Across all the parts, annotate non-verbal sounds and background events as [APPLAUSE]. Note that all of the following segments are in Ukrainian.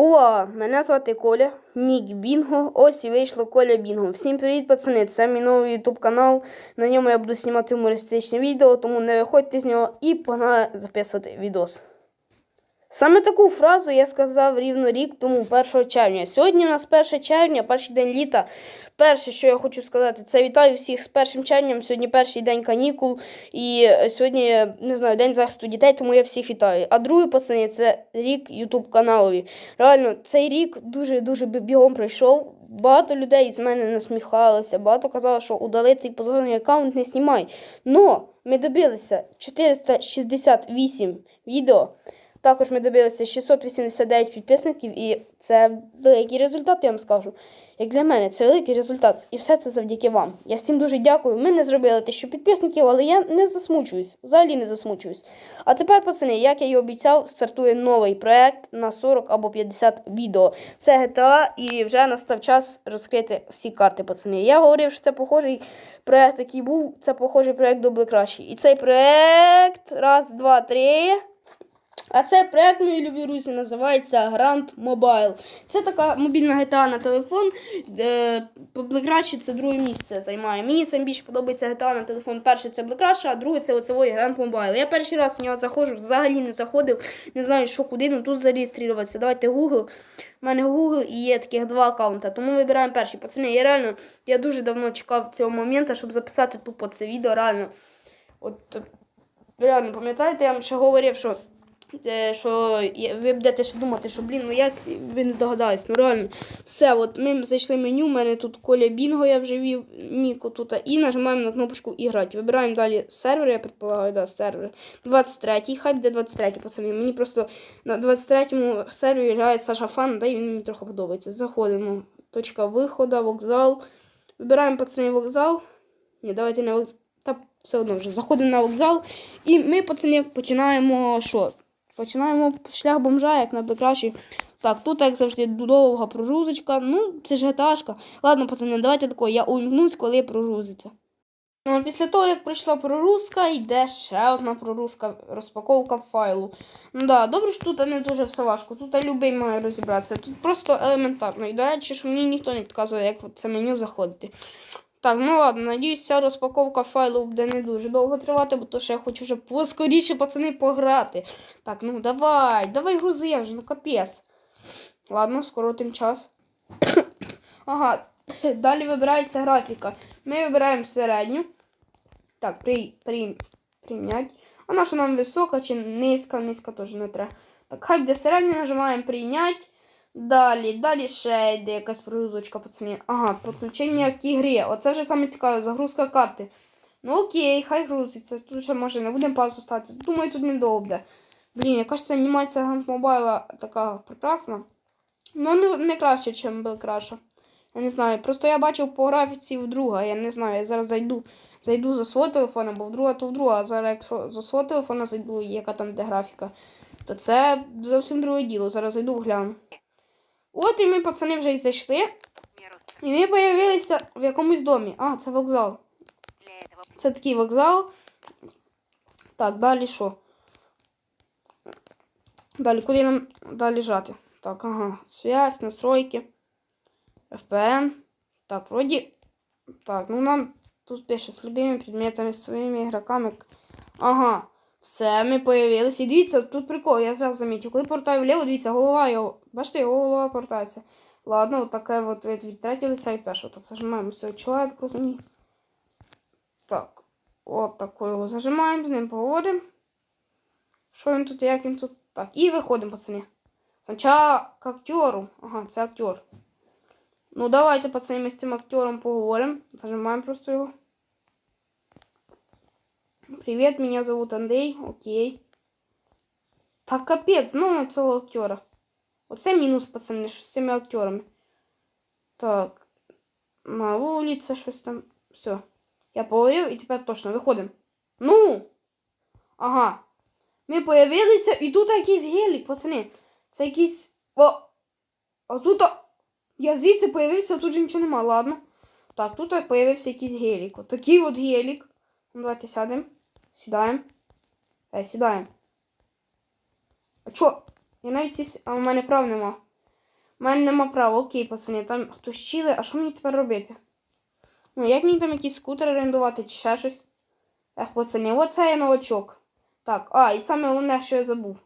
Уа! Мене звати Коля, Нік Бінго. Ось і вийшло Коля Бінго. Всім привіт, пацани! Це мій новий ютуб канал. На ньому я буду знімати гумористичні відео, тому не виходьте з нього і погнали записувати відос. Саме таку фразу я сказав рівно рік тому, 1 червня. Сьогодні у нас 1 червня, перший день літа. Перше, що я хочу сказати, це вітаю всіх з 1 червням. Сьогодні перший день канікул. І е, сьогодні, не знаю, день захисту дітей, тому я всіх вітаю. А другий, пацани, це рік Ютуб каналові. Реально, цей рік дуже-дуже бігом пройшов. Багато людей з мене насміхалося, багато казало, що удали цей позорний аккаунт, не знімай. Но ми добилися 468 відео. Також ми добилися 689 підписників, і це великий результат, я вам скажу. Як для мене, це великий результат. І все це завдяки вам. Я всім дуже дякую. Ми не зробили тисячу підписників, але я не засмучуюсь. Взагалі не засмучуюсь. А тепер, пацани, як я і обіцяв, стартує новий проект на 40 або 50 відео. Це GTA, і вже настав час розкрити всі карти, пацани. Я говорив, що це похожий проект, який був. Це похожий проект до кращий. І цей проект. Раз, два, три. А цей проект, мої любі друзі, називається Grand Mobile. Це така мобільна GTA на телефон. Де Black це друге місце займає. Мені сам більше подобається GTA на телефон. Перший це Black Rush, а другий це оцевой Grand Mobile. Я перший раз в нього заходжу, взагалі не заходив, не знаю, що куди, ну тут зареєструватися. Давайте Google. У мене Google і є таких два аккаунта, тому вибираємо перший. Пацани, я реально я дуже давно чекав цього моменту, щоб записати тупо це відео. Реально. От реально, пам'ятаєте, я вам ще говорив, що що ви будете думати, що блін, ну як ви не здогадались. Ну реально, все, от ми зайшли в меню, у мене тут Коля Бінго, я вже вів Ніко тут, і нажимаємо на кнопочку іграти. Вибираємо далі сервер, я предполагаю, да, сервер. 23-й, хай буде 23-й, пацани. Мені просто на 23-му сервері грає Саша Фан, да і він мені трохи подобається. Заходимо. Точка виходу, вокзал. Вибираємо пацани вокзал. Ні, давайте не вокзал. Та все одно вже заходимо на вокзал. І ми, пацани, починаємо що? Починаємо шлях бомжа, як на. Так, тут, як завжди, довга прогрузочка. Ну, це ж геташка. Ладно, пацани, давайте тако, я увімкнусь, коли прогрузиться. Ну, після того, як пройшла прогрузка, йде ще одна прогрузка, розпаковка файлу. Ну да, добре, що тут не дуже все важко. Тут любий має розібратися. Тут просто елементарно. І до речі, що мені ніхто не підказує, як це меню заходити. Так, ну ладно, надіюсь, ця розпаковка файлу буде не дуже довго тривати, бо то що я хочу вже поскоріше, пацани, пограти. Так, ну давай, давай грузи вже, ну капець. Ладно, скоротим час. [COUGHS] ага, [COUGHS] далі вибирається графіка. Ми вибираємо середню. Так, при, при, прийнять. Вона що нам висока чи низька, низька теж не треба. Так, хай буде середня, нажимаємо прийнять. Далі, далі ще йде якась прогрузочка, пацани. Ага, підключення к ігрі. Оце вже саме цікаве, загрузка карти. Ну окей, хай грузиться. Тут ще може не будемо паузу ставити. Думаю, тут недовго буде. Блін, якась ця анімація Гранд така прекрасна. Ну, не, не краще, ніж Бел Краша. Я не знаю. Просто я бачив по графіці в. Я не знаю, я зараз зайду. Зайду за свого телефона, бо в друга, то в друга. А зараз якщо за свого телефона зайду, яка там де графіка, то це зовсім друге діло. Зараз зайду гляну. От і ми, пацани, вже й зайшли. І ми появилися в якомусь домі. А, це вокзал. Це такий вокзал. Так, далі що? Далі, куди нам далі жати? Так, ага. Связь, настройки. FPN. Так, вроді. Так, ну нам тут пише з любими предметами, з своїми ігроками. Ага. Все, ми появилися. І дивіться, тут прикол, я зразу замітив. Коли повертаю вліво, дивіться, голова його. Бачите, його голова повертається. Ладно, от таке от від, від третього лиця і першого. Так, зажимаємо все. Чого я так. От такою його зажимаємо, з ним поговоримо. Що він тут, як він тут. Так, і виходимо, пацани. Спочатку к актеру. Ага, це актер. Ну, давайте, пацани, ми з цим актером поговоримо. Зажимаємо просто його. Привет, меня зовут Андрей. Окей. Так, капець, знову цього актера. Оце мінус, пацани, що з цими актерами. Так. На вулиці щось там. Все. Я поговорив і тепер точно виходимо. Ну! Ага. Ми появилися і тут якийсь гелік, пацани. Це якийсь. О! А тут. Я звідси появився, а тут же нічого нема, ладно. Так, тут появився якийсь гелік. От такий от гелік. Ну, давайте сядемо. Сідаємо. Е, сідаємо. А чо? Я навіть. А у мене прав нема. У мене нема права, окей, пацани, там хтось чили, а що мені тепер робити? Ну, як мені там якийсь скутер орендувати чи ще щось? Ех, пацани, оце я новачок. Так, а, і саме головне, що я забув.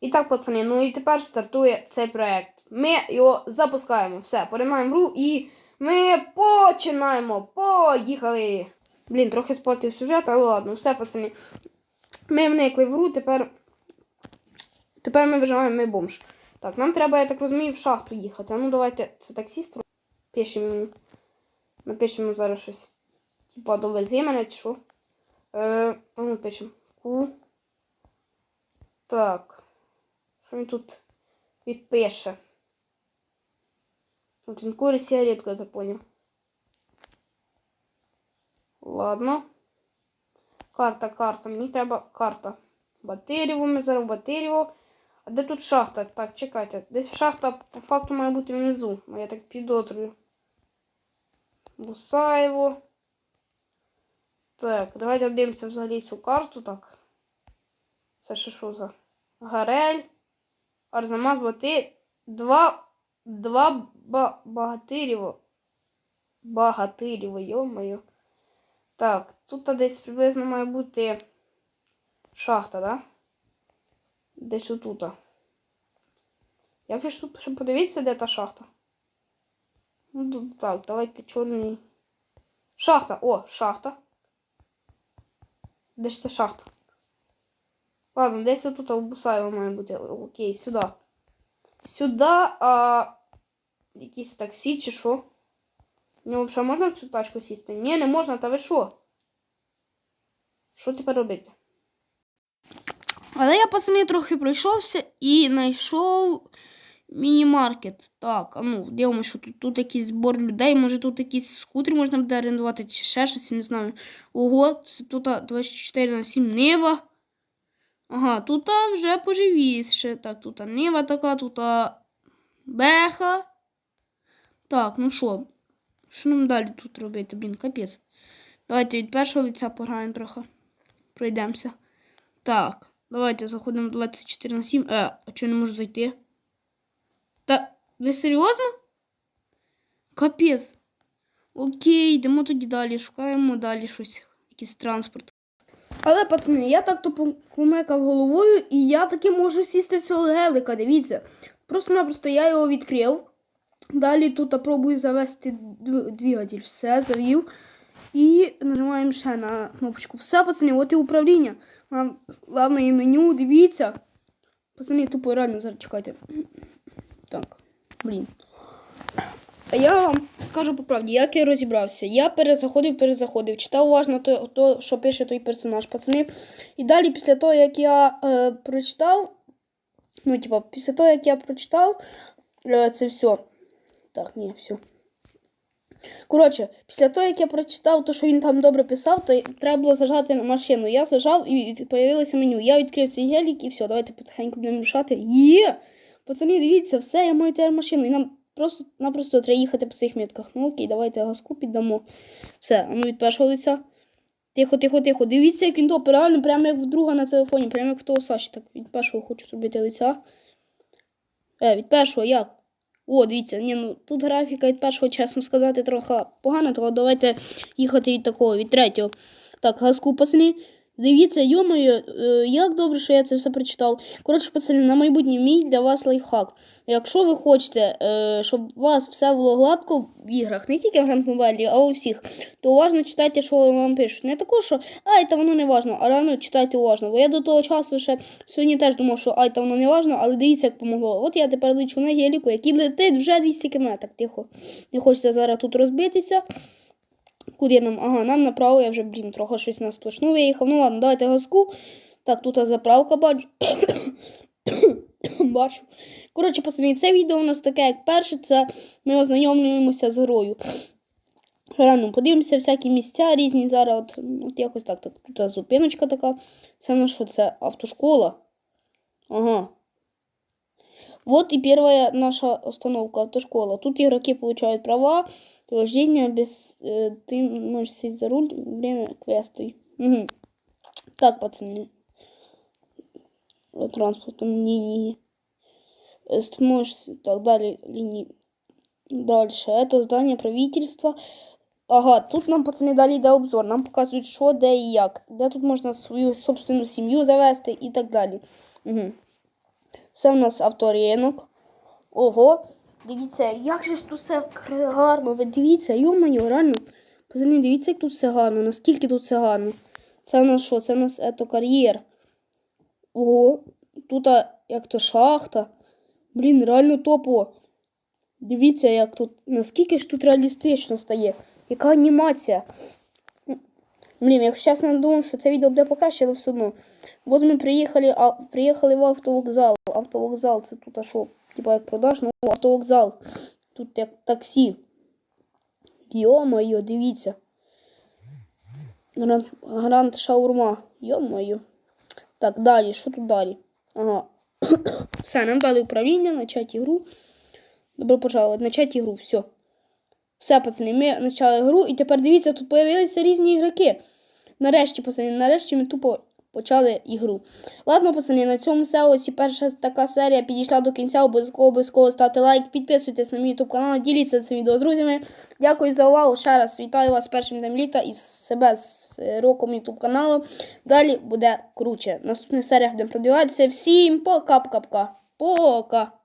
І так, пацани, ну і тепер стартує цей проект. Ми його запускаємо. Все, поринаємо в гру і ми починаємо. Поїхали! Блін, трохи спортив сюжет, але ладно, все, пацани. Ми вникли в гру, тепер. Тепер ми виживаємо, ми бомж. Так, нам треба, я так розумію, в шахту їхати. А ну давайте, це таксіст. Пишемо. Напишемо зараз щось. Типа довези мене чи що. Е, ну пишемо. Ку. Так. Що він тут відпише? Тут він курить я так понял. Ладно. Карта, карта. Мені треба карта. Батирєво, ми зараз в А де тут шахта? Так, чекайте. Десь шахта по факту має бути внизу. Ну, Я так підозрюю. Бусаєво. Так, давайте подивимося взагалі цю карту. Так. Це ще що за? Гарель. Арзамас, Бати. Два. Два ба багатирєво. Багатирєво, йо-моє. Так, тут десь приблизно має бути шахта, да? Десь отут. Як же ж тут ще подивіться, де та шахта? Ну, тут так, давайте чорний. Шахта! О, шахта. Де ж це шахта? Ладно, десь тут у Бусаєва має бути. Окей, сюди. Сюди, а... Якісь таксі чи що? Ну, взагалі можна в цю тачку сісти? Ні, не можна, та ви що? Що тепер робити? Але я пацани трохи пройшовся і знайшов міні-маркет. Так, а ну, дивимося, що тут, тут якийсь збор людей, може тут якийсь скутер можна буде орендувати, чи ще щось, не знаю. Ого, це тут 24 на 7 Нива. Ага, тут вже поживіше. Так, тут Нива така, тут Беха. Так, ну що? Що нам далі тут робити? Блін, капець. Давайте від першого лиця пограємо трохи. Пройдемося. Так, давайте заходимо 24 на 7. Е, а чого не можу зайти? Та ви серйозно? Капець. Окей, йдемо тоді далі, шукаємо далі щось, якийсь транспорт. Але, пацани, я так то помекав головою, і я таки можу сісти в цього гелика, дивіться. Просто-напросто я його відкрив. Далі тут пробую завести двигатель. Все, завів. І нажимаємо ще на кнопочку. Все, пацани, от і управління. Главне меню, дивіться. Пацани, тупо реально зараз чекайте. Так, блін. А я вам скажу по правді, як я розібрався. Я перезаходив, перезаходив, читав уважно то, то, що пише той персонаж, пацани. І далі, після того, як я е, прочитав, ну, типа, після того, як я прочитав, е, це все. Так, ні, все. Коротше, після того, як я прочитав, то, що він там добре писав, то треба було зажати на машину. Я зажав і з'явилося меню. Я відкрив цей гелік і все, давайте потихеньку будемо рушати. Є! Пацани, дивіться, все, я маю тепер машину. І нам просто-напросто треба їхати по цих метках. Ну окей, давайте газку піддамо. Все, ну від першого лиця. Тихо, тихо, тихо. Дивіться, як він топить, реально, прямо як в друга на телефоні, прямо як в того Саші. Так, від першого хочу зробити лиця. Е, від першого як? О, дивіться, ні, ну тут графіка від першого, чесно сказати, трохи погана, тому давайте їхати від такого, від третього. Так, газку пацани. Дивіться, йомою, як добре, що я це все прочитав. Коротше, пацани, на майбутнє мій для вас лайфхак. Якщо ви хочете, е, щоб у вас все було гладко в іграх, не тільки в Grand Mobile, а у всіх, то уважно читайте, що вам пишуть. Не також, що ай, та воно не важно, а реально читайте уважно. Бо я до того часу ще сьогодні теж думав, що ай, та воно не важно, але дивіться, як помогло. От я тепер лечу на геліку, який летить вже 200 км. Тихо. Не хочеться зараз тут розбитися. Куди нам? Ага, нам направо, я вже, блін, трохи щось на сплошну виїхав. Ну ладно, давайте газку. Так, тут заправка бачу. [COUGHS] бачу. Коротше, пацани, це відео у нас таке, як перше, це ми ознайомлюємося з грою. Рано подивимося, всякі місця різні зараз. От, от якось так. так. Тут зупиночка така. Це на що? Це автошкола. Ага. Вот и первая наша остановка, автошкола. Тут игроки получают права, вождение без... Э, ты можешь сесть за руль время квеста. Угу. Так, пацаны. Транспортом не, не. Э, Можешь так далее линии. Дальше. Это здание правительства. Ага, тут нам пацани далі йде обзор. Нам показують, що, де і як. Де тут можна свою собственну сім'ю завести і так далі. Угу. Це в нас авторинок. Ого. Дивіться, як же ж тут все гарно. Ви дивіться, йо-моє, реально. Пацани, дивіться, як тут все гарно. Наскільки тут все гарно. Це в нас що? Це в нас ето кар'єр. Ого, тут як то шахта. Блін, реально топово. Дивіться, як тут, наскільки ж тут реалістично стає. Яка анімація. Блін, якщо чесно, я думав, що це відео буде покраще, але все одно. От ми приїхали, а, приїхали в автовокзал. Автовокзал це тут а що? Типа як продаж, ну автовокзал. Тут як таксі. Йо-моє, дивіться. Гранд, гранд шаурма. Йо-моє. Так, далі, що тут далі? Ага. [COUGHS] Все, нам дали управління, почати ігру. Добро пожаловать, начать ігру, все. Все, пацани, ми почали гру, і тепер дивіться, тут з'явилися різні ігроки. Нарешті, пацани, нарешті ми тупо почали ігру. Ладно, пацани, на цьому все. Ось і перша така серія підійшла до кінця. Обов'язково обов'язково ставте лайк, підписуйтесь на мій ютуб канал, діліться цим відео з друзями. Дякую за увагу. Ще раз вітаю вас з першим днем літа і себе з роком ютуб каналу. Далі буде круче. Наступних серіях будемо продивлятися. Всім пока-пока-пока. Пока!